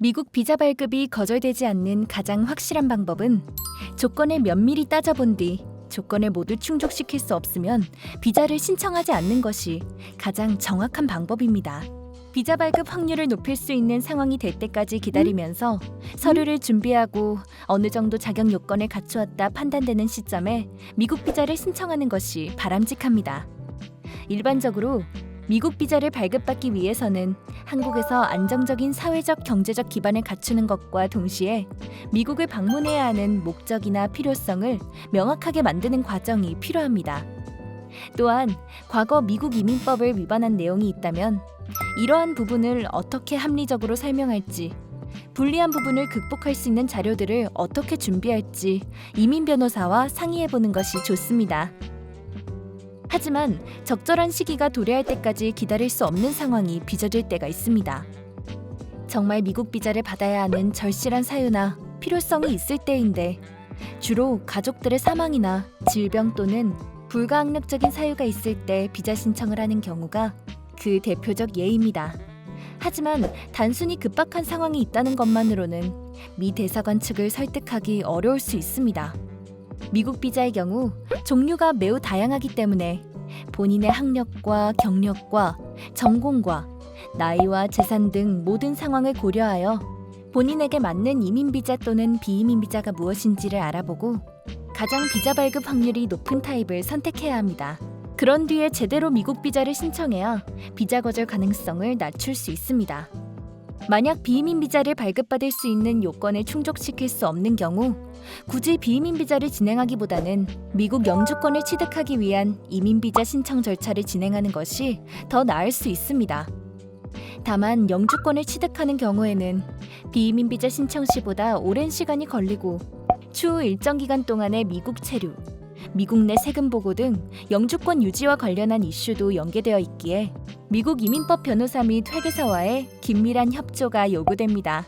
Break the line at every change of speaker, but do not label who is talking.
미국 비자 발급이 거절되지 않는 가장 확실한 방법은 조건을 면밀히 따져본 뒤 조건을 모두 충족시킬 수 없으면 비자를 신청하지 않는 것이 가장 정확한 방법입니다. 비자 발급 확률을 높일 수 있는 상황이 될 때까지 기다리면서 서류를 준비하고 어느 정도 자격 요건을 갖추었다 판단되는 시점에 미국 비자를 신청하는 것이 바람직합니다. 일반적으로 미국 비자를 발급받기 위해서는 한국에서 안정적인 사회적 경제적 기반을 갖추는 것과 동시에 미국을 방문해야 하는 목적이나 필요성을 명확하게 만드는 과정이 필요합니다. 또한 과거 미국 이민법을 위반한 내용이 있다면 이러한 부분을 어떻게 합리적으로 설명할지 불리한 부분을 극복할 수 있는 자료들을 어떻게 준비할지 이민 변호사와 상의해 보는 것이 좋습니다. 하지만 적절한 시기가 도래할 때까지 기다릴 수 없는 상황이 빚어질 때가 있습니다. 정말 미국 비자를 받아야 하는 절실한 사유나 필요성이 있을 때인데 주로 가족들의 사망이나 질병 또는 불가항력적인 사유가 있을 때 비자 신청을 하는 경우가 그 대표적 예입니다. 하지만 단순히 급박한 상황이 있다는 것만으로는 미 대사관 측을 설득하기 어려울 수 있습니다. 미국 비자의 경우 종류가 매우 다양하기 때문에 본인의 학력과 경력과 전공과 나이와 재산 등 모든 상황을 고려하여 본인에게 맞는 이민 비자 또는 비이민 비자가 무엇인지를 알아보고 가장 비자 발급 확률이 높은 타입을 선택해야 합니다. 그런 뒤에 제대로 미국 비자를 신청해야 비자 거절 가능성을 낮출 수 있습니다. 만약 비이민 비자를 발급받을 수 있는 요건을 충족시킬 수 없는 경우 굳이 비이민 비자를 진행하기보다는 미국 영주권을 취득하기 위한 이민 비자 신청 절차를 진행하는 것이 더 나을 수 있습니다. 다만 영주권을 취득하는 경우에는 비이민 비자 신청 시보다 오랜 시간이 걸리고 추후 일정 기간 동안의 미국 체류, 미국 내 세금 보고 등 영주권 유지와 관련한 이슈도 연계되어 있기에 미국 이민법 변호사 및 회계사와의 긴밀한 협조가 요구됩니다.